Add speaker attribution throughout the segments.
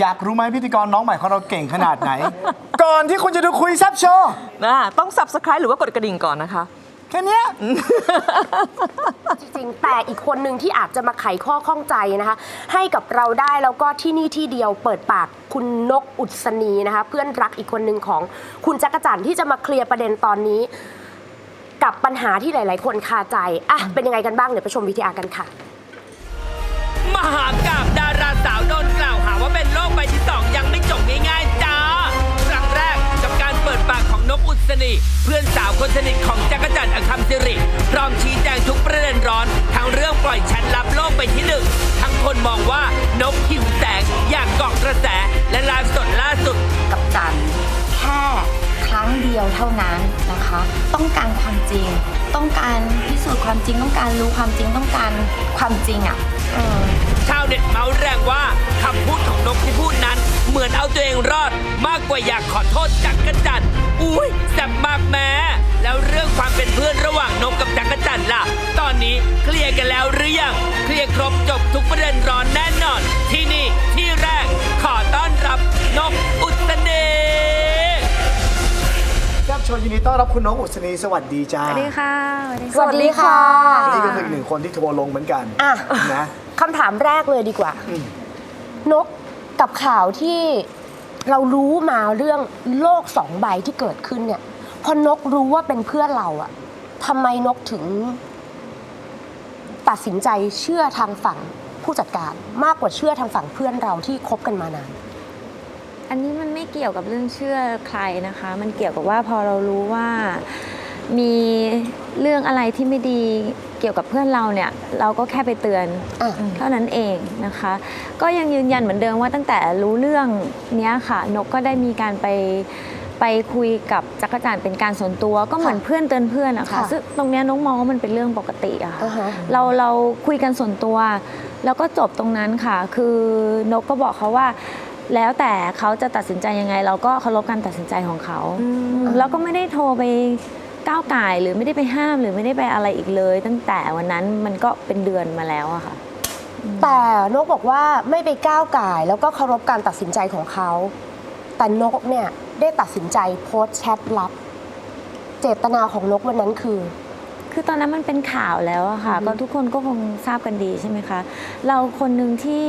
Speaker 1: อยากรู้ไหมพิธีกรน้องใหม่ของเราเก่งขนาดไหน ก่อนที่คุณจะดูคุยแซับโชว์
Speaker 2: นะต้อง subscribe หรือว่ากดกระดิ่งก่อนนะคะ
Speaker 1: แค่เนี้ย
Speaker 3: จริงๆ แต่อีกคนหนึ่งที่อาจจะมาไขข้อข้องใจนะคะ ให้กับเราได้แล้วก็ที่นี่ที่เดียวเปิดปากคุณนกอุศนีนะคะ เพื่อนรักอีกคนหนึ่งของคุณจักรจันทร์ที่จะมาเคลียร์ประเด็นตอนนี้ กับปัญหาที่หลาย ๆ คนคาใจอะเป็นยังไงกันบ้างเดี๋ยวไปชมวิทยากันค่ะ
Speaker 4: มหากาบดาราสาวโดน ของนกอุศนีเพื่อนสาวคนสนิทของจักรจันทร์อคัมสิริพร้อมชี้แจงทุกประเด็นร้อน ทั้งเรื่องปล่อยแชทลับโลกไปที่หนึ่งทั้งคนมองว่านกหิวแสงอยากเกาะกระแสและไลฟ์สดล่าสุด
Speaker 5: กับจันแค่ครั้งเดียวเท่านั้นนะคะ ต้องการความจริง ต้องการพิสูจน์ความจริงต้องการรู้ความจริงต้องการความจริงอะ่ะเออ
Speaker 4: ชาวเน็ตเมาส์แรงว่าคำพูดของนกที่พูดนั้น เหมือนเอาตัวเองรอด มากกว่าอยากขอโทษจักรจันทร์อุ้ยแซ่บมากแม้แล้วเรื่องความเป็นเพื่อนระหว่างนกกับจักรจันทร์ล่ะ ตอนนี้เคลียร์กันแล้วหรือยังเคลียร์ครบจบทุกประเด็นร้อนแน่นอน ที่นี่ที่แรกขอต้อนรับนกอุศนี
Speaker 1: แซับโชว์ยินดีต้อนรับคุณน้องอุศนีสวัสดีจ้า
Speaker 6: สวัสดีค่ะ
Speaker 3: สวัสดีค่ะ
Speaker 1: นี่ก็คืออีกหนึ่งคนที่ทัวร์ลงเหมือนกัน
Speaker 3: อะ
Speaker 1: นะ
Speaker 3: คำถามแรกเลยดีกว่า
Speaker 1: อืม
Speaker 3: นก กับข่าวที่เรารู้มาเรื่องโลกสองใบที่เกิดขึ้นเนี่ย พอนกรู้ว่าเป็นเพื่อนเราอะทำไมนกถึง ตัดสินใจเชื่อทางฝั่งผู้จัดการมากกว่าเชื่อทางฝั่งเพื่อนเราที่คบกันมานาน
Speaker 6: อันนี้มันไม่เกี่ยวกับเรื่องเชื่อใครนะคะ มันเกี่ยวกับว่าพอเรารู้ว่ามีเรื่องอะไรที่ไม่ดี กี่ยวกับเพื่อนเราเนี่ยเราก็แค่ไปเตือน
Speaker 3: อะ
Speaker 6: เท่านั้นเองนะคะ ก็ยังยืนยันเหมือนเดิมว่าตั้งแต่รู้เรื่องเนี้ยค่ะ นกก็ได้มีการไปไปคุยกับจักรจันทร์เป็นการส่วนตัวก็เหมือนเพื่อนเตือนเพื่อนอะค่ะ
Speaker 3: ค่ะ
Speaker 6: ซึ่งตรงเนี้ยนกมองว่ามันเป็นเรื่องปกติอะค่ะ
Speaker 3: อ่าฮะ
Speaker 6: เราเราคุยกันส่วนตัว แล้วก็จบตรงนั้นค่ะ คือนกก็บอกเขาว่า แล้วแต่เขาจะตัดสินใจยังไง เราก็เคารพการตัดสินใจของเขาแล้วก็ไม่ได้โทรไป ก้าวไก่ายหรือไม่ได้ไปห้ามหรือไม่ได้ไปอะไรอีกเลย ตั้งแต่วันนั้นมันก็เป็นเดือนมาแล้วอะค่ะ
Speaker 3: แต่นกบอกว่าไม่ไปก้าวก่ายแล้วก็เคารพการตัดสินใจของเขา แต่นกเนี่ยได้ตัดสินใจโพสต์แชทลับ เจตนาของนกวันนั้นคือ
Speaker 6: คือตอนนั้นมันเป็นข่าวแล้วอะค่ะ
Speaker 3: อือฮึ
Speaker 6: ก็ทุกคนก็คงทราบกันดีใช่ไหมคะ เราคนหนึ่งที่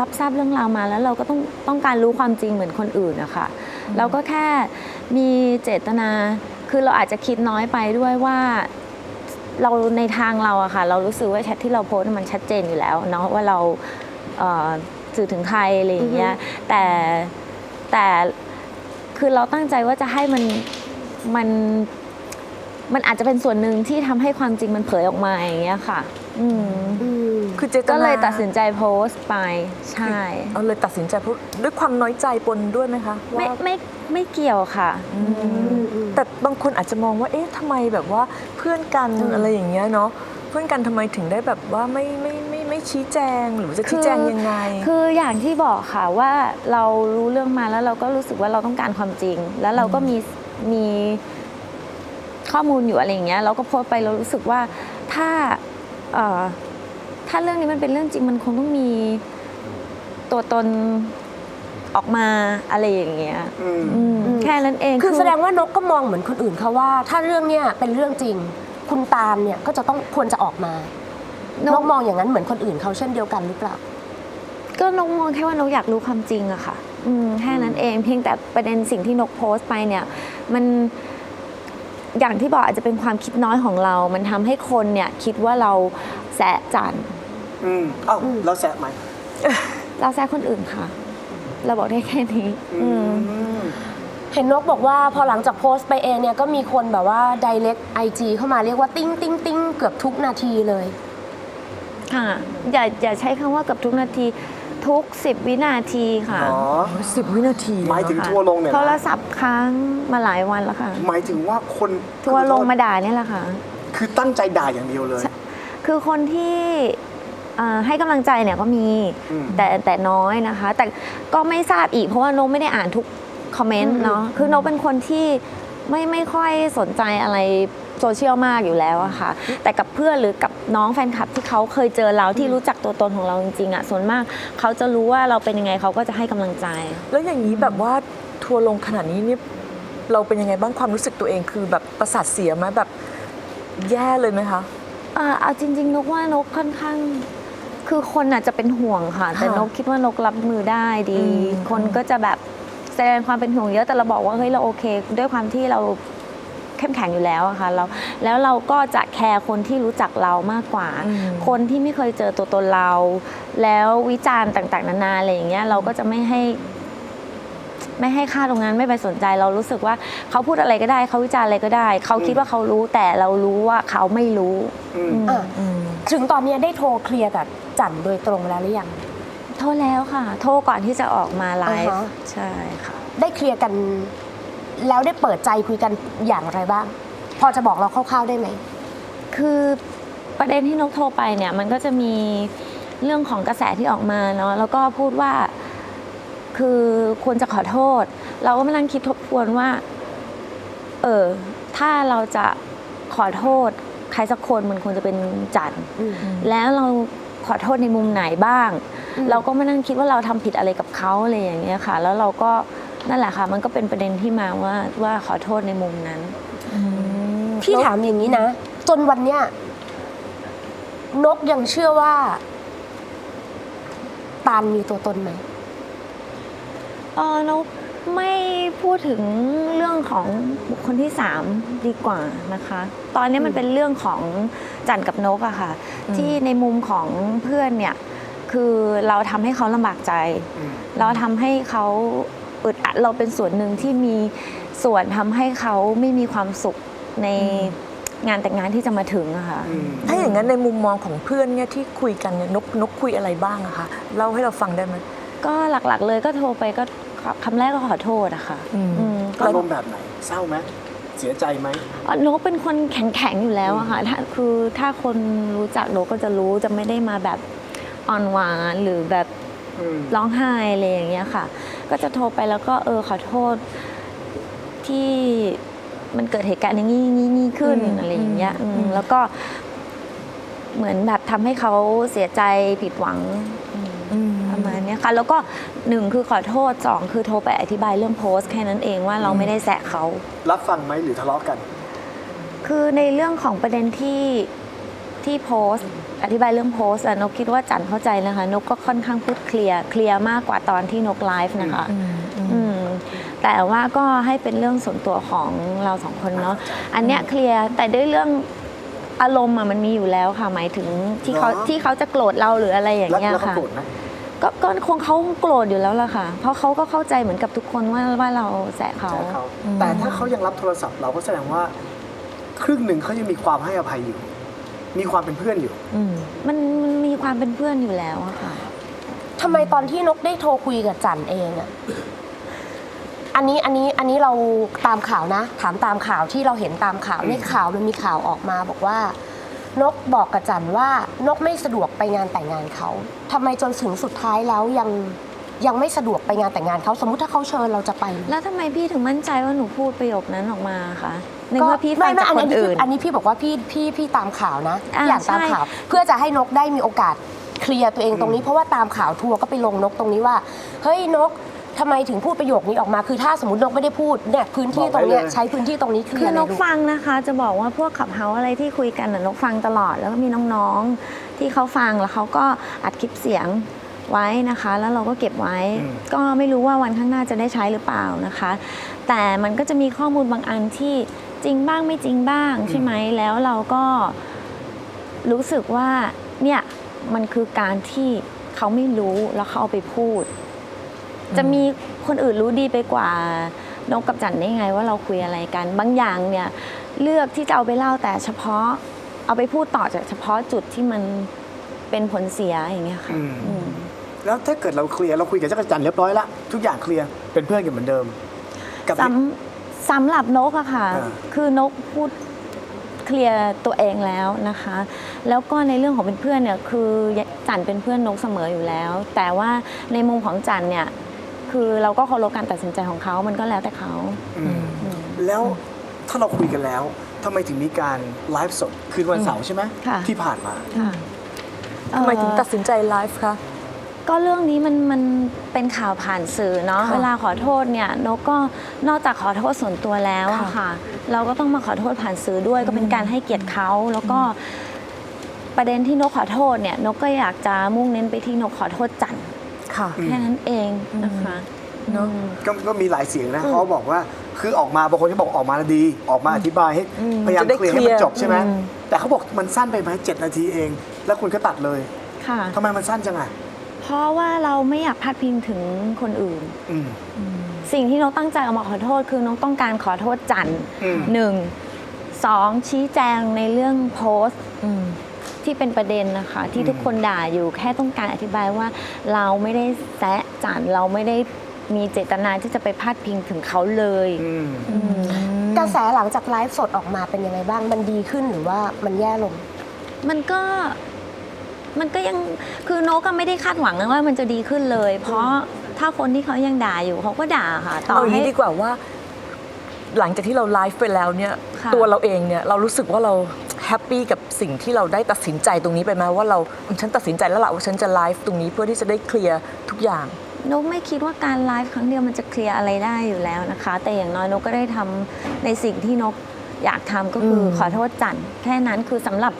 Speaker 6: รับทราบเรื่องราวมาแล้วเราก็ต้องต้องการรู้ความจริงเหมือนคนอื่นนะคะเราก็แค่มีเจตนา คือเราอาจจะคิดน้อยไปด้วยว่าเราในทางเราอะค่ะ เรารู้สึกว่าแชทที่เราโพสต์มันชัดเจนอยู่แล้วเนาะว่าเราเอ่อสื่อถึงใครอะไรอย่างเงี้ยแต่แต่คือเราตั้งใจว่าจะให้มันมันมันอาจจะเป็นส่วนหนึ่งที่ทำให้ความจริงมันเผยออกมาอย่างเงี้ยค่ะ อืม
Speaker 2: คือเจตนา
Speaker 6: ก็เลยตัดสินใจโพสต์ไป ใช่
Speaker 2: เอาเลยตัดสินใจเพราะด้วยความน้อยใจปนด้วยไหมคะ
Speaker 6: ไม่
Speaker 2: ว่า
Speaker 6: ไม่ไม่เกี่ยวค่ะ
Speaker 2: แต่บางคนอาจจะมองว่า เอ๊ะทำไมแบบว่าเพื่อนกัน
Speaker 3: อืม
Speaker 2: อะไรอย่างเงี้ยเนาะเพื่อนกันทำไมถึงได้แบบว่าไม่ไม่ไม่ไม่ชี้แจงหรือจะชี้แจงยังไง
Speaker 6: คืออย่างที่บอกค่ะว่าเรารู้เรื่องมาแล้วเราก็รู้สึกว่าเราต้องการความจริง แล้วเราก็มีมีข้อมูลอยู่อะไรอย่างเงี้ยเราก็โพสต์ไปเรารู้สึกว่าถ้าเอ่อถ้าเรื่องนี้มันเป็นเรื่องจริงมันคงต้องมีตัวตน ออกมาอะไรอย่างเงี้ย
Speaker 1: อืม
Speaker 6: อืมแค่นั้นเอง
Speaker 3: คือแสดงว่านกก็มองเหมือนคนอื่นเขาว่า ถ้าเรื่องเนี้ยเป็นเรื่องจริง คุณตาลเนี่ยก็จะต้องควรจะออกมาน
Speaker 6: น
Speaker 3: ก
Speaker 6: ก
Speaker 3: มองอย่างนั้นเหมือนคนอื่นเขาเช่นเดียวกันหรือเปล่า
Speaker 6: ก็นกมองแค่ว่านกอยากรู้ความจริงอะค่ะ อืมแค่นั้นเองเพียงแต่ประเด็นสิ่งที่นกโพสต์ไปเนี่ย มันอย่างที่บอกอาจจะเป็นความคิดน้อยของเรา มันทำให้คนเนี่ยคิดว่าเราแสะจัน
Speaker 1: อืมเอ้าแล้วแซะไหม
Speaker 6: เราแซะคนอื่นค่ะ เราบอกได้แค่นี้ อืม
Speaker 1: ม
Speaker 3: เห็นนกบอกว่าพอหลังจากโพสต์ไปเองเนี่ยก็มีคนแบบว่า direct IG เข้ามาเรียกว่าติ้งติ้งติ้งเกือบทุกนาทีเลย
Speaker 6: ค่ะ อย่าอย่าใช้คำว่าเกับทุกนาทีทุก 10 วินาทีค่ะ
Speaker 1: อ๋อ
Speaker 2: สิบวินาที
Speaker 1: หมายถึง
Speaker 6: ค่ะ
Speaker 1: ทัวร์ลงเนี่ย
Speaker 6: โทร
Speaker 1: นะ
Speaker 6: ศัพท์ค้างมาหลายวันแล้วค่ะ
Speaker 1: หมายถึงว่าคน
Speaker 6: ทัวร์ลงมาด่าเนี่ยแหละค่ะ
Speaker 1: คือตั้งใจด่าอย่างเดียวเลย
Speaker 6: คือคนที่ อ่าให้กำลังใจเนี่ยก็มี
Speaker 1: อืม
Speaker 6: แต่แต่น้อยนะคะ แต่ก็ไม่ทราบอีกเพราะว่าโนกไม่ได้อ่านทุกคอมเมนต์เนาะคือโนกเป็นคนที่ไม่ไม่ค่อยสนใจอะไรโซเชียลมากอยู่แล้วอะค่ะ แต่กับเพื่อนหรือกับน้องแฟนคลับที่เขาเคยเจอเราที่รู้จักตัวตนของเราจริงๆอะส่วนมากเขาจะรู้ว่าเราเป็นยังไงเขาก็จะให้กำลังใจ
Speaker 2: แล้วอย่างนี้แบบว่าทัวร์ลงขนาดนี้นี่เราเป็นยังไงบ้างความรู้สึกตัวเองคือแบบประสาทเสียไหมแบบแย่เลยไหมคะ
Speaker 6: เอ่อเอาจริงๆนกว่านกค่อนข้าง คือคนอาจจะเป็นห่วงค่ะ แต่
Speaker 2: ค่ะ
Speaker 6: นกคิดว่านกรับมือได้ดี
Speaker 2: อืม
Speaker 6: คนก็จะแบบแสดงความเป็นห่วงเยอะแต่เราบอกว่าเฮ้ยเราโอเค ด้วยความที่เราเข้มแข็งอยู่แล้วอะค่ะเราแล้วเราก็จะแคร์คนที่รู้จักเรามากกว่า คนที่ไม่เคยเจอตัวตนเรา แล้ววิจารณ์ต่างๆ นานาอะไรอย่างเงี้ยเราก็จะไม่ให้ ไม่ให้ค่าตรงนั้นไม่ไปสนใจ เรารู้สึกว่าเขาพูดอะไรก็ได้ เขาวิจารณ์อะไรก็ได้ เขาคิดว่าเขารู้แต่เรารู้ว่าเขาไม่รู้
Speaker 1: อืม
Speaker 3: อะ ถึงตอนเนี้ยได้โทรเคลียร์กับจันโดยตรงแล้วหรือยัง
Speaker 6: โทรแล้วค่ะ โทรก่อนที่จะออกมาไลฟ์
Speaker 3: อ่าฮะ
Speaker 6: ใช่ค่ะ
Speaker 3: ได้เคลียร์กัน แล้วได้เปิดใจคุยกันอย่างไรบ้าง พอจะบอกเราคร่าวๆได้ไหม
Speaker 6: คือประเด็นที่นกโทรไปเนี่ยมันก็จะมีเรื่องของกระแสที่ออกมาเนาะแล้วก็พูดว่าคือควรจะขอโทษ เราก็มานั่งคิดทบทวนว่า เออถ้าเราจะขอโทษ ใครสักคนมันควรจะเป็นจัน
Speaker 3: อืม
Speaker 6: แล้วเราขอโทษในมุมไหนบ้าง
Speaker 3: อืม
Speaker 6: เราก็มานั่งคิดว่าเราทำผิดอะไรกับเขาอะไรอย่างเงี้ยค่ะ แล้วเราก็นั่นแหละค่ะ มันก็เป็นประเด็นที่มาว่าว่าขอโทษในมุมนั้น
Speaker 3: พี่ถามอย่างนี้นะ จนวันเนี้ยนกยังเชื่อว่าตาลมีตัวตนไหม
Speaker 6: เออนก ไม่พูดถึงเรื่องของบุคคลที่สามดีกว่านะคะ ตอนนี้มันเป็นเรื่องของจันกับนกอะค่ะ ที่ในมุมของเพื่อนเนี่ยคือเราทำให้เขาลำบากใจ
Speaker 1: อืม
Speaker 6: เราทำให้เขาอึดอัดเราเป็นส่วนหนึ่งที่มีส่วนทำให้เขาไม่มีความสุขในงานแต่งงานที่จะมาถึงอะค่ะ
Speaker 1: อืม
Speaker 2: ถ้าอย่างนั้นในมุมมองของเพื่อนเนี่ยที่คุยกันเนี่ยนกนกคุยอะไรบ้างอะคะเล่าให้เราฟังได้ไหม
Speaker 6: ก็หลักๆเลยก็โทรไปก็ คำแรกก็ขอโทษอะค่ะ
Speaker 2: อืม
Speaker 6: อืมก็
Speaker 1: อารมณ์แบบไหน เศร้าไหมเสียใจไหม
Speaker 6: เอ่อนกเป็นคนแข็งๆอยู่แล้วอะค่ะถ้าคือถ้าคนรู้จักนกก็จะรู้จะไม่ได้มาแบบอ่อนหวานหรือแบบ
Speaker 1: อืม
Speaker 6: ร้องไห้อะไรอย่างเงี้ยค่ะ ก็จะโทรไปแล้วก็เออขอโทษที่มันเกิดเหตุการณ์อย่างนี้นี้นี้ขึ้น
Speaker 2: อืม
Speaker 6: อะไรอย่างเงี้ยอืม
Speaker 2: อืม
Speaker 6: แล้วก็เหมือนแบบทำให้เขาเสียใจผิดหวัง อืม ประมาณเนี้ยค่ะ แล้วก็หนึ่งคือขอโทษสองคือโทรไปอธิบายเรื่องโพสต์แค่นั้นเองว่าเราไม่ได้แซะเขา
Speaker 1: รับฟังไหมหรือทะเลาะกัน
Speaker 6: คือในเรื่องของประเด็นที่ที่โพสต์ อธิบายเรื่องโพสต์อะนกคิดว่าจันเข้าใจนะคะ นกก็ค่อนข้างพูดเคลียร์เคลียร์มากกว่าตอนที่นกไลฟ์นะคะอืมแต่ว่าก็ให้เป็นเรื่องส่วนตัวของเราสองคนเนาะอันเนี้ยเคลียร์แต่ด้วยเรื่องอารมณ์อะมันมีอยู่แล้วค่ะ หมายถึงที่เขา
Speaker 1: เหรอ
Speaker 6: ที่เขาจะโกรธเราหรืออะไรอย่าง
Speaker 1: แล้ว
Speaker 6: เงี้ย
Speaker 1: แล้วเขา
Speaker 6: ค่ะ
Speaker 1: โกรธไหม
Speaker 6: ก็ก็คงเขาคงโกรธอยู่แล้วล่ะค่ะ เพราะเขาก็เข้าใจเหมือนกับทุกคนว่าว่าเราแสะเขา
Speaker 1: ใช่เขาแต่ถ้าเขายังรับโทรศัพท์เราก็แสดงว่า ครึ่งหนึ่งเขายังมีความให้อภัยอยู่ มีความเป็นเพื่อนอยู่
Speaker 6: มันมันมีความเป็นเพื่อนอยู่แล้วอะค่ะ
Speaker 3: ทำไมตอนที่นกได้โทรคุยกับจันเองอะอันนี้อันนี้อันนี้เราตามข่าวนะ ถามตามข่าวที่เราเห็นตามข่าวในข่าวมันมีข่าวออกมาบอกว่า นกบอกกับจันว่านกไม่สะดวกไปงานแต่งงานเขาทำไมจนถึงสุดท้ายแล้วยังยังไม่สะดวกไปงานแต่งงานเขาสมมุติถ้าเขาเชิญเราจะไปไหม
Speaker 6: แล้วทำไมพี่ถึงมั่นใจว่าหนูพูดประโยคนั้นออกมาคะในเมื่อพี่ฟั
Speaker 3: ไม่
Speaker 6: ง
Speaker 3: ไม่
Speaker 6: จาก
Speaker 3: อัน
Speaker 6: คน
Speaker 3: นี้
Speaker 6: อื่น
Speaker 3: อันนี้พี่บอกว่าพี่พี่พี่ตามข่าวนะ
Speaker 6: อ่า
Speaker 3: อยากตาม
Speaker 6: ใช่
Speaker 3: ข่าว เพื่อจะให้นกได้มีโอกาสเคลียร์ตัวเองตรงนี้ เพราะว่าตามข่าวทัวร์ก็ไปลงนกตรงนี้ว่า เฮ้ยนก ทำไมถึงพูดประโยคนี้ออกมา คือถ้าสมมตินกไม่ได้พูดเนี่ยพื้นที่ตรงเนี้ย
Speaker 1: บอกได้เลย
Speaker 3: ใช้พื้นที่ตรงนี้เคลี
Speaker 6: คื
Speaker 3: ย
Speaker 6: อ
Speaker 3: ร์
Speaker 6: น
Speaker 3: เลย
Speaker 6: ก
Speaker 3: ลูก
Speaker 6: ฟังนะคะจะบอกว่าพวกขับเฮาอะไรที่คุยกันน่ะนกฟังตลอดแล้วก็มีน้องๆที่เขาฟังแล้วเขาก็อัดคลิปเสียงไว้นะคะ แล้วเราก็เก็บไว้
Speaker 1: อืม
Speaker 6: ก็ไม่รู้ว่าวันข้างหน้าจะได้ใช้หรือเปล่านะคะ แต่มันก็จะมีข้อมูลบางอันที่จริงบ้างไม่จริงบ้างใช่ไหมแล้วเราก็รู้สึกว่าเนี่ยมันคือการที่เขาไม่รู้แล้วเขาเอาไปพูด จะมีคนอื่นรู้ดีไปกว่านกกับจันได้ไงว่าเราคุยอะไรกัน บางอย่างเนี่ยเลือกที่จะเอาไปเล่าแต่เฉพาะเอาไปพูดต่อจากเฉพาะจุดที่มันเป็นผลเสียอย่างเงี้ยค่ะ
Speaker 1: อืม
Speaker 6: อืม
Speaker 1: แล้วถ้าเกิดเราเคลียร์เราคุยกับจักรจันทร์เรียบร้อยละทุกอย่างเคลียร์เป็นเพื่อนกันเหมือนเดิม กับ
Speaker 6: สำสำหรับนกอะค่ะ
Speaker 1: อ่า
Speaker 6: คือนกพูดเคลียร์ตัวเองแล้วนะคะ แล้วก็ในเรื่องของเป็นเพื่อนเนี่ยคือจันเป็นเพื่อนนกเสมออยู่แล้ว แต่ว่าในมุมของจันเนี่ย คือเราก็เคารพการตัดสินใจของเขามันก็แล้วแต่เขา
Speaker 1: อืมแล้วถ้าเราคุยกันแล้วทำไมถึงมีการไลฟ์สดคืนวันเสาร์ใช่ไหม
Speaker 6: ค่ะ
Speaker 1: ที่ผ่านมา
Speaker 6: ค่ะ
Speaker 2: ทำไมถึง
Speaker 6: เอ่อ
Speaker 2: ตัดสินใจไลฟ์คะ
Speaker 6: ก็เรื่องนี้มันมันเป็นข่าวผ่านสื่อเนาะ
Speaker 2: ค่ะ
Speaker 6: เวลาขอโทษเนี่ยนกก็นอกจากขอโทษส่วนตัวแล้วอะ
Speaker 2: ค่ะ
Speaker 6: ค่ะ เราก็ต้องมาขอโทษผ่านสื่อด้วยก็เป็นการให้เกียรติเขาแล้วก็ประเด็นที่นกขอโทษเนี่ยนกก็อยากจะมุ่งเน้นไปที่นกขอโทษจันทร์
Speaker 2: ค่ะ
Speaker 1: อืม
Speaker 6: แค่นั้นเองนะคะ
Speaker 2: เนอะ
Speaker 1: ก็ก็มีหลายเสียงนะเขาบอกว่าคือออกมาบางคนก็บอกออกมาแล้วดี ออกมาอธิบายให้
Speaker 2: อืม
Speaker 1: พยายาม
Speaker 2: จะได้
Speaker 1: เคลียร์ให้
Speaker 2: เคลี
Speaker 1: มั
Speaker 2: ย
Speaker 1: น
Speaker 2: ร์
Speaker 1: จบใช่ไหม
Speaker 2: อืม
Speaker 1: แต่เขาบอกมันสั้นไปไหมเจ็ดนาทีเอง แล้วคุณก็ตัดเลย
Speaker 6: ค่ะ
Speaker 1: ทำไมมันสั้นจังอะ
Speaker 6: เพราะว่าเราไม่อยากพาดพิงถึงคนอื่น
Speaker 1: อืม
Speaker 6: สิ่งที่นกตั้งใจออกมาขอโทษคือนกต้องการขอโทษจันทร์
Speaker 1: อืม
Speaker 6: หนึ่งสองชี้แจงในเรื่องโพสต์
Speaker 2: อืม
Speaker 6: ที่เป็นประเด็นนะคะ ที่ทุกคนด่าอยู่แค่ต้องการอธิบายว่า เราไม่ได้แซะจันเราไม่ได้มีเจตนาที่จะไปพาดพิงถึงเขาเลย
Speaker 1: อืม
Speaker 3: กระแสหลังจากไลฟ์สดออกมาเป็นยังไงบ้าง มันดีขึ้นหรือว่ามันแย่ลง
Speaker 6: มันก็มันก็ยังคือนกก็ไม่ได้คาดหวังนะว่ามันจะดีขึ้นเลย เพราะถ้าคนที่เขายังด่าอยู่เขาก็ด่าค่ะต่อ
Speaker 2: เอาอย่าง
Speaker 6: ให้
Speaker 2: นี้ดีกว่าว่า หลังจากที่เราไลฟ์ไปแล้วเนี่ย
Speaker 6: ค่ะ
Speaker 2: ตัวเราเองเนี่ย เรารู้สึกว่าเรา แฮปปี้กับสิ่งที่เราได้ตัดสินใจตรงนี้ไปไหมว่าเราฉันตัดสินใจแล้วล่ะว่าฉันจะไลฟ์ตรงนี้เพื่อที่จะได้เคลียร์ทุกอย่าง
Speaker 6: นกไม่คิดว่าการไลฟ์ครั้งเดียวมันจะเคลียร์อะไรได้อยู่แล้วนะคะ แต่อย่างน้อยนกก็ได้ทำในสิ่งที่นกอยากทำก็คืออ
Speaker 2: ม
Speaker 6: ขอโทษจันแค่นั้นคือสำหรับ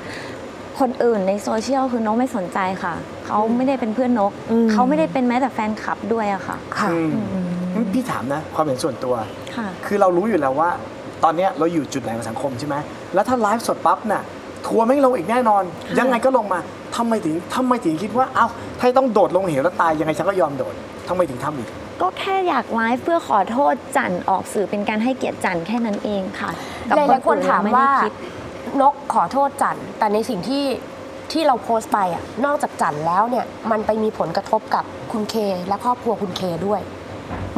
Speaker 6: คนอื่นในโซเชียลคือนกไม่สนใจค่ะ เขาไม่ได้เป็นเพื่อนนก เขาไม่ได้เป็นแม้แต่แฟนคลับด้วยอะค่ะ
Speaker 2: ค่ะ
Speaker 1: อืมพี่ถามนะความเห็นส่วนตัว
Speaker 6: ค่ะ
Speaker 1: คือเรารู้อยู่แล้วว่า ตอนเนี้ยเราอยู่จุดไหนของสังคมใช่ไหมแล้วถ้าไลฟ์สดปั๊บน่ะทัวร์ไม่ลงอีกแน่นอน ยังไงก็ลงมาทำไมถึงทำไมถึงคิดว่าเอ้าถ้าต้องโดดลงเหวแล้วตายยังไงฉันก็ยอมโดดทำไมถึงทำอีก
Speaker 6: ก็แค่อยากไลฟ์เพื่อขอโทษจันออกสื่อเป็นการให้เกียรติจันแค่นั้นเองค่ะกับ
Speaker 3: หลายๆคน
Speaker 6: อื่
Speaker 3: ถาม
Speaker 6: เรไได้
Speaker 3: ว่า
Speaker 6: คิด
Speaker 3: นกขอโทษจันแต่ในสิ่งที่ที่เราโพสต์ไปอะนอกจากจันแล้วเนี่ยมันไปมีผลกระทบกับคุณเคและครอบครัวคุณเคด้วย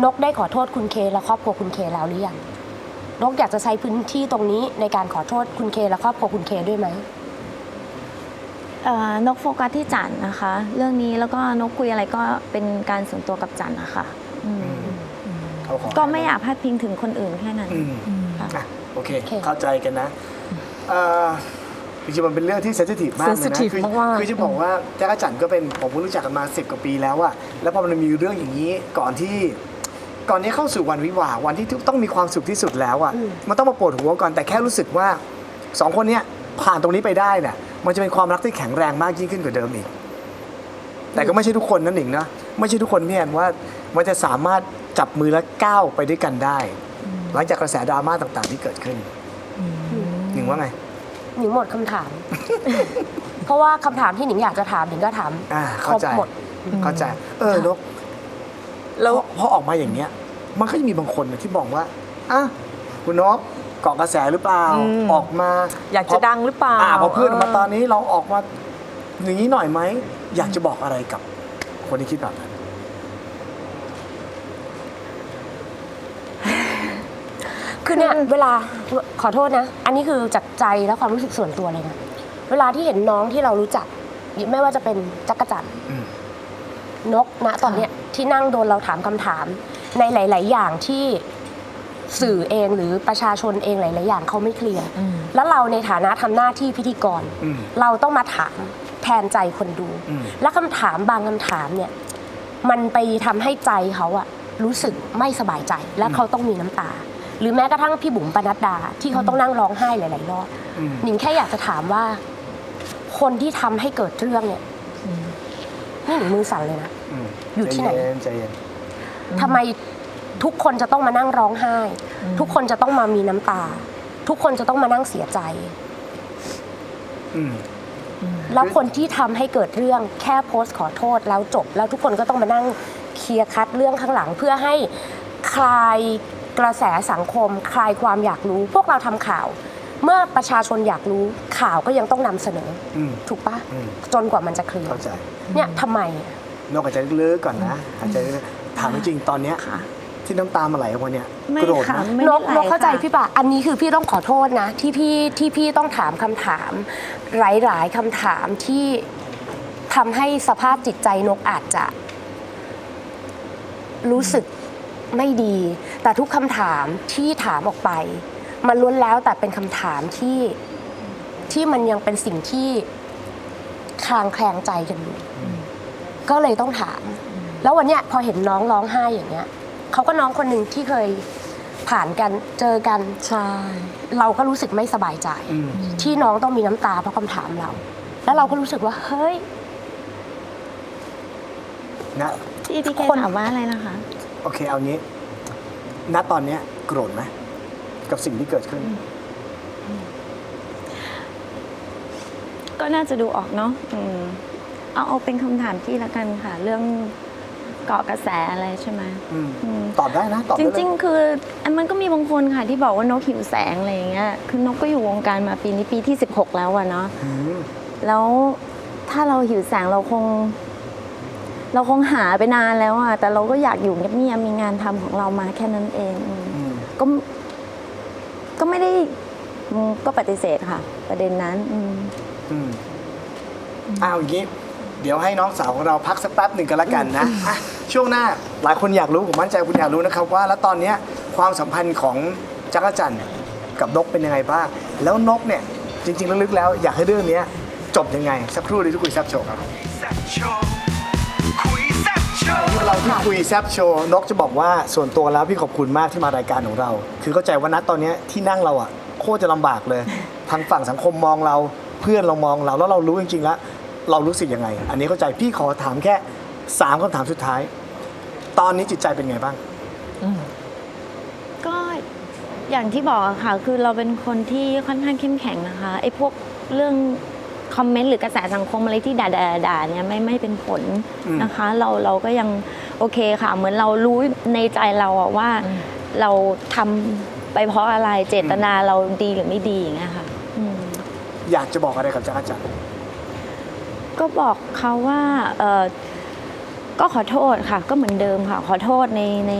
Speaker 3: นกได้ขอโทษคุณเคและครอบครัวคุณเคแล้วหรือยัง นกอยากจะใช้พื้นที่ตรงนี้ในการขอโทษคุณเคและครอบครัวคุณเคด้วยไหม
Speaker 6: เอ่อนกโฟกัสที่จันนะคะ เรื่องนี้แล้วก็นกคุยอะไรก็เป็นการส่วนตัวกับจันนะคะอืม
Speaker 1: เขาขอ
Speaker 6: ก็ไม่อยากพาดพิงถึงคนอื่นแค่นั้น
Speaker 1: อืม
Speaker 6: ค่ะ
Speaker 1: อะโอเค
Speaker 3: โอเค
Speaker 1: เข้าใจกันนะเอ่อจริงๆมันเป็นเรื่องที่เซนซิทีฟมากเลยนะ
Speaker 2: sensitive
Speaker 1: คือ
Speaker 2: มากๆ
Speaker 1: คือจะบอกว่าแจ๊กกะจันก็เป็นผมก็รู้จักกันมาสิบกว่าปีแล้วอะแล้วพอมันมีเรื่องอย่างนี้ก่อนที่ ก่อนที่เข้าสู่วันวิวาห์วันที่ต้องมีความสุขที่สุดแล้วอะมันต้องมาปวดหัวก่อนแต่แค่รู้สึกว่าสองคนเนี้ยผ่านตรงนี้ไปได้เนี่ยมันจะเป็นความรักที่แข็งแรงมากยิ่งขึ้นกว่าเดิมอีก แต่ก็ไม่ใช่ทุกคนนั่นเองนะไม่ใช่ทุกคนเนี่ยว่ามันจะสามารถจับมือและก้าวไปด้วยกันได้ หลังจากกระแสดราม่าต่างๆที่เกิดขึ้นหนึ่งว่าไง
Speaker 3: หนิงหมดคำถาม เพราะว่าคำถามที่หนิงอยากจะถามหนิงก็ถาม
Speaker 1: อ่า
Speaker 3: คร
Speaker 1: เข้า
Speaker 3: บ
Speaker 1: ใจ
Speaker 3: หมด
Speaker 1: เข้าใจ เออนก
Speaker 2: แล้ว
Speaker 1: พอพอออกมาอย่างเงี้ย มันก็จะมีบางคนที่บอกว่าอะคุณนกเกาะกระแสหรือเปล่า
Speaker 2: อืม
Speaker 1: ออกมา
Speaker 2: อยากจะดังหรือเปล่า
Speaker 1: อ่าพอเพื่อนออกมา
Speaker 2: เออ
Speaker 1: ตอนนี้เราออกมาอย่างนี้หน่อยไหมอยากจะบอกอะไรกับ คนที่คิดแบบนั้น
Speaker 3: คือเนี่ยเวลาขอโทษนะ อันนี้คือจากใจและความรู้สึกส่วนตัวเลยนะ เวลาที่เห็นน้องที่เรารู้จัก ไม่ว่าจะเป็นจักรจันทร์
Speaker 1: อืม
Speaker 3: นกณตอนเนี้ยที่นั่งโดนเราถามคำถาม ในหลาย ๆ อย่างที่สื่อเองหรือประชาชนเองหลาย ๆ อย่างเขาไม่เคลียร์แล้วเราในฐานะทำหน้าที่พิธีกร
Speaker 1: อืม
Speaker 3: เราต้องมาถามแทนใจคนดู
Speaker 1: อืม
Speaker 3: และคำถามบางคำถามเนี่ย มันไปทำให้ใจเขาอะรู้สึกไม่สบายใจ และเขาต้องมีน้ำตา หรือแม้กระทั่งพี่บุ๋มปนัดดา ที่เขาต้องนั่งร้องไห้หลาย ๆ รอบ
Speaker 1: อืม
Speaker 3: หนิงแค่อยากจะถามว่า คนที่ทำให้เกิดเรื่องเนี่ย นี่หนิงมือสั่นเลยนะ
Speaker 1: อืม
Speaker 3: อยู่ที่ไหน
Speaker 1: ใจเย็นใจเย็น
Speaker 3: ทำไมทุกคนจะต้องมานั่งร้องไห้ ทุกคนจะต้องมามีน้ำตา ทุกคนจะต้องมานั่งเสียใจ
Speaker 1: อืม
Speaker 3: แล้วคนที่ทำให้เกิดเรื่องแค่โพสต์ขอโทษแล้วจบ แล้วทุกคนก็ต้องมานั่งเคลียร์คัดเรื่องข้างหลัง เพื่อให้คลายกระแสสังคม คลายความอยากรู้ พวกเราทำข่าว เมื่อประชาชนอยากรู้ข่าวก็ยังต้องนำเสนออ
Speaker 1: ม
Speaker 3: ถูกปะ
Speaker 1: อืม
Speaker 3: จนกว่ามันจะเคลียร์
Speaker 1: เข้าใจ
Speaker 3: เนี่ยทำไมอะ
Speaker 1: นกหายใจลึกๆก่อนนะหายใจลึกๆถามจริงๆตอนเนี้ย
Speaker 6: ค่ะ
Speaker 1: ที่น้ำตามาไหลออกมาเนี่ย
Speaker 6: ไม่
Speaker 1: โกรธ
Speaker 6: ค่ะ
Speaker 1: ไหม
Speaker 6: ไม่
Speaker 3: น
Speaker 6: ได้
Speaker 3: ก
Speaker 6: ไหล
Speaker 3: นกเข้าใจ
Speaker 6: ค่ะ
Speaker 3: พี่ป่ะอันนี้คือพี่ต้องขอโทษนะ ที่พี่ที่พี่ต้องถามคำถาม หลายๆคำถามที่ทำให้สภาพจิตใจนกอาจจะ รู้สึกไม่ดี แต่ทุกคำถามที่ถามออกไป มันล้วนแล้วแต่เป็นคำถามที่ที่มันยังเป็นสิ่งที่คลางแคลงใจกันอยู่ก็เลยต้องถาม แล้ววันเนี้ยพอเห็นน้องร้องไห้อย่างเงี้ยเขาก็น้องคนหนึ่งที่เคยผ่านกันเจอกัน
Speaker 2: ใช่
Speaker 3: เราก็รู้สึกไม่สบายใจ
Speaker 1: อืม
Speaker 3: ที่น้องต้องมีน้ำตาเพราะคำถามเรา แล้วเราก็รู้สึกว่าเฮ้ย
Speaker 1: นะ
Speaker 6: พี่พี่แกถามว่าอะไรนะคะ
Speaker 1: โอเคเอางี้ณตอนเนี้ยโกรธไหม กับสิ่งที่เกิดขึ้น
Speaker 6: ก็น่าจะดูออกเนาะอืมเอาเอาเป็นคำถามพี่ละกันค่ะ เรื่องเกาะกระแสอะไรใช่ไหม
Speaker 1: อืม
Speaker 6: อืม
Speaker 1: ตอบได้นะ ตอบ
Speaker 6: จ
Speaker 1: ได้เลย
Speaker 6: ริง ๆ คืออันมันก็มีบางคนค่ะที่บอกว่านกหิวแสงอะไรอย่างเงี้ย คือนกก็อยู่วงการมาปีนี้ปีที่ 16 แล้วอะเนาะ
Speaker 1: อืม
Speaker 6: แล้วถ้าเราหิวแสงเราคง เราคงหาไปนานแล้วอะแต่เราก็อยากอยู่เงียบๆมีงานทำของเรามาแค่นั้นเองอืม
Speaker 1: อืม
Speaker 6: ก็ ก็ไม่ได้อืมก็ปฏิเสธค่ะ ประเด็นนั้นอืม
Speaker 1: อืมอ้าวอย่างนี้ เดี๋ยวให้น้องสาวของเราพักสักแป๊บหนึ่งกันละกันนะอะช่วงหน้าหลายคนอยากรู้ ผมมั่นใจคุณอยากรู้นะครับว่า แล้วตอนเนี้ยความสัมพันธ์ของจักรจันทร์กับนกเป็นยังไงบ้าง แล้วนกเนี่ย จริงๆ ลึกๆแล้วอยากให้เรื่องเนี้ยจบยังไง สักครู่เดียวที่คุยแซบโชว์ครับ เราที่คุยแซบโชว์นกจะบอกว่าส่วนตัวแล้วพี่ขอบคุณมากที่มารายการของเรา คือเข้าใจว่าณตอนเนี้ยที่นั่งเราอะโคตรจะลำบากเลย ทางฝั่งสังคมมองเราเพื่อนเรามองเราแล้วเรารู้จริงๆแล้ว เรารู้สึกยังไง อันนี้เข้าใจพี่ขอถามแค่สามคำถามสุดท้าย ตอนนี้จิตใจเป็นไงบ้าง
Speaker 6: ก็อย่างที่บอกอะค่ะ คือเราเป็นคนที่ค่อนข้างเข้มแข็งนะคะไอ้พวกเรื่อง คอมเมนต์หรือกระแสสังคมอะไรที่ด่าด่าด่าเนี่ยไม่ไม่เป็นผล
Speaker 1: อืม
Speaker 6: นะคะ เราเราก็ยังโอเคค่ะ เหมือนเรารู้ในใจเราอะว่าเราทำไปเพราะอะไรเจตนาเราดีหรือไม่ดีอย่างเงี้ยค่ะอืม
Speaker 1: อยากจะบอกอะไรกับจักรจันทร์
Speaker 6: ก็บอกเขาว่าเออก็ขอโทษค่ะ ก็เหมือนเดิมค่ะ ขอโทษในใน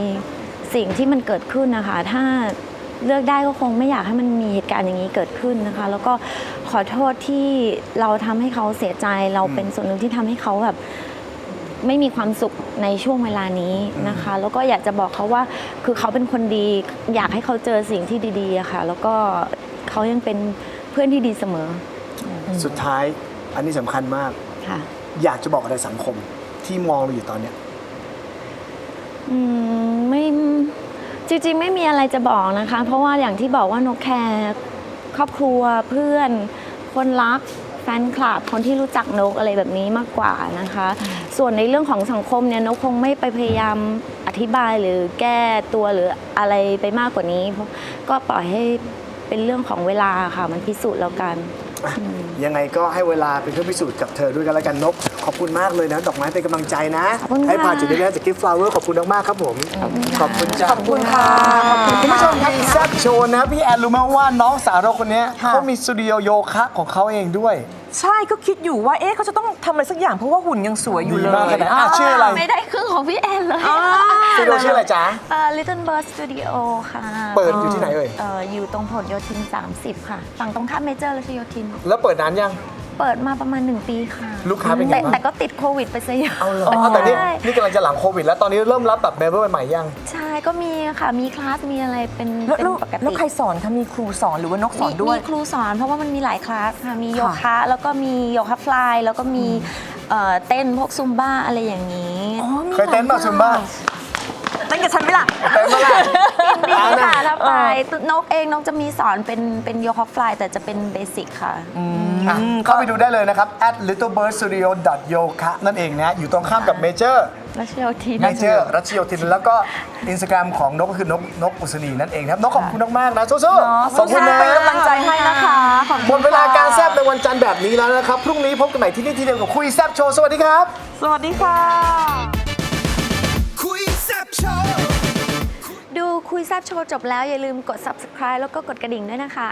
Speaker 6: สิ่งที่มันเกิดขึ้นนะคะ ถ้า เลือกได้ก็คงไม่อยากให้มันมีเหตุการณ์อย่างนี้เกิดขึ้นนะคะ แล้วก็ขอโทษที่เราทำให้เขาเสียใจเราเป็นส่วนหนึ่งที่ทำให้เขาแบบไม่มีความสุขในช่วงเวลานี้นะคะ แล้วก็อยากจะบอกเขาว่าคือเขาเป็นคนดี อยากให้เขาเจอสิ่งที่ดีๆอะค่ะ แล้วก็เขายังเป็นเพื่อนที่ดีเสมอ
Speaker 1: สุดท้ายอันนี้สำคัญมาก
Speaker 6: ค่ะ
Speaker 1: อยากจะบอกอะไรสังคมที่มองเราอยู่ตอนเนี้ย
Speaker 6: อืมไม่ จริงๆ ไม่มีอะไรจะบอกนะคะ เพราะว่าอย่างที่บอกว่านกแคร์ครอบครัวเพื่อน คนรักแฟนคลับคนที่รู้จักนกอะไรแบบนี้มากกว่านะคะ ส่วนในเรื่องของสังคมเนี่ยนกคงไม่ไปพยายามอธิบายหรือแก้ตัวหรืออะไรไปมากกว่านี้เพราะก็ปล่อยให้เป็นเรื่องของเวลาค่ะมันพิสูจน์แล้วกัน
Speaker 1: ยังไงก็ให้เวลาเป็นเครื่องพิสูจน์กับเธอด้วยกันแล้วกันนก ขอบคุณมากเลยนะ ดอกไม้เป็นกำลังใจนะ
Speaker 6: ขอบคุณค่ะ
Speaker 1: ให้ผ่านจุดนี้ได้จากกิฟต์ฟลาวเวอร์ขอบคุณมากๆครับผม ขอบคุณจ้า
Speaker 2: ขอบคุณค่ะ
Speaker 1: คุณผู้ชมครับแซบโชว์นะ พี่แอนรู้ไหมว่าน้องสาวเราคนเนี้ย
Speaker 2: ค่ะ
Speaker 1: เขามีสตูดิโอโยคะของเขาเองด้วย
Speaker 2: ใช่ก็คิดอยู่ว่าเอ๊ะเขาจะต้องทำอะไรสักอย่างเพราะว่าหุ่นยังสวยอยู่เล
Speaker 1: ดี
Speaker 2: ย
Speaker 1: มากขนาดอะชื่ออะไร
Speaker 6: ไม่ได้ครึ่งของพี่แอนเลย
Speaker 2: อ่า
Speaker 1: สตูดิโอชื่ออะไรจ๊ะ
Speaker 6: เอ่อ Little Bird Studio ค่ะ
Speaker 1: เปิดอยู่ที่ไหนเอ่ย
Speaker 6: เอ่ออยู่ตรงผลโยธิน 30 ค่ะ ฝั่งตรงข้ามเมเจอร์รัชโยธิน
Speaker 1: แล้วเปิดนานยัง
Speaker 6: เปิดมาประมาณ 1 ปีค่ะ
Speaker 1: ลูกค้าเป็นไง
Speaker 6: แต่
Speaker 1: บ้าง
Speaker 6: แต่ก็ติดโควิดไปซะเยอะ
Speaker 1: เอาเหรอเอาแต่นี่
Speaker 6: ใช่
Speaker 1: นี่กำลังจะหลังโควิด แล้วตอนนี้เริ่มรับแบบเมมเบอร์ใหม่ยัง
Speaker 6: ใช่ก็มีค่ะมีคลาสมีอะไรเป็น
Speaker 2: แล้ว
Speaker 6: เป็น
Speaker 2: แล้ว
Speaker 6: ปกติ
Speaker 2: แล้วใครสอนคะมีครูสอนหรือว่านกสอนด้วย
Speaker 6: มีครูสอนเพราะว่ามันมีหลายคลาสค่ะ มีโย
Speaker 2: ค่ะ
Speaker 6: คะแล้วก็มีโยคะฟลาย แล้วก็มีเอ่อเต้นพวกซุมบ้าอะไรอย่างนี้
Speaker 2: อ๋อมี
Speaker 1: เคยเต้นป่ะซุมบ้า
Speaker 2: เต้นกับฉันไหมล่ะ
Speaker 1: เต้นมาละ
Speaker 6: ดีค่ะถ้าไป
Speaker 2: เอ
Speaker 6: นกเองนกจะมีสอนเป็นเป็นโยคะฟลายแต่จะเป็นเบสิกค่ะ
Speaker 1: อะเข้าไปดูได้เลยนะครับ at littlebirdstudio.yoka นั่นเองนะอยู่ตรงข้ามกับเมเจอร์
Speaker 6: รัชโยธิน
Speaker 1: เมเจอร์รัชโยธิน แล้วก็อินสตาแกรมของนกก็คือนกนกอุศนีนั่นเองครับ นกขอบคุณมากๆนะสู้
Speaker 2: เนาะ
Speaker 1: ๆขอบคุณนะ
Speaker 2: เป็นกำลังใจให้นะคะขอบคุณ
Speaker 1: หมดเวลา
Speaker 2: ค่ะ
Speaker 1: การแซบในวันจันทร์แบบนี้แล้วนะครับ พรุ่งนี้พบกันใหม่ที่นี่ที่เดียวกับคุยแซบโชว์ สวัสดีครับ
Speaker 2: สวัสดีค่ะ
Speaker 6: คุยแซบโชว์จบแล้วอย่าลืมกด subscribe แล้วก็กดกระดิ่งด้วยนะคะ